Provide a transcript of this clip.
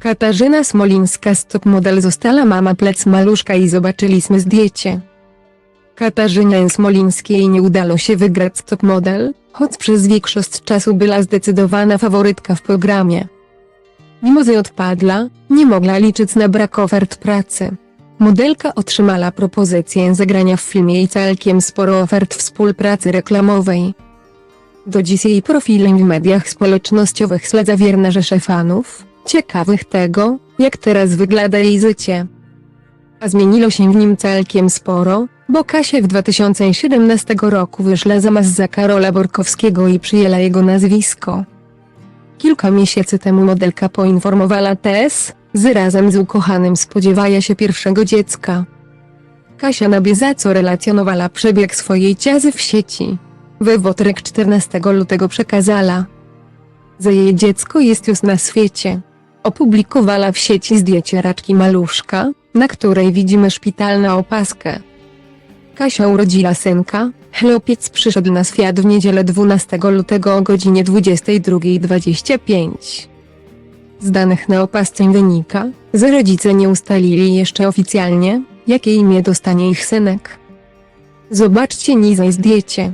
Katarzyna Smolińska z top model została mama plec maluszka i zobaczyliśmy zdjęcie. Katarzynie Smolińskiej nie udało się wygrać z top model, choć przez większość czasu była zdecydowana faworytka w programie. Mimo że odpadła, nie mogła liczyć na brak ofert pracy. Modelka otrzymała propozycję zagrania w filmie i całkiem sporo ofert współpracy reklamowej. Do dziś jej profilem w mediach społecznościowych śledza wierna rzesze fanów, ciekawych tego, jak teraz wygląda jej życie. A zmieniło się w nim całkiem sporo, bo Kasia w 2017 roku wyszła za za Karola Borkowskiego i przyjęła jego nazwisko. Kilka miesięcy temu modelka poinformowała TS, że razem z ukochanym spodziewa się pierwszego dziecka. Kasia na bieżąco relacjonowała przebieg swojej ciazy w sieci. Wywotrek 14 lutego przekazała, że jej dziecko jest już na świecie. Opublikowała w sieci zdjęcie raczki maluszka, na której widzimy szpitalną opaskę. Kasia urodziła synka, chłopiec przyszedł na świat w niedzielę 12 lutego o godzinie 22.25. Z danych na opasce wynika, że rodzice nie ustalili jeszcze oficjalnie, jakie imię dostanie ich synek. Zobaczcie niżej zdjęcie.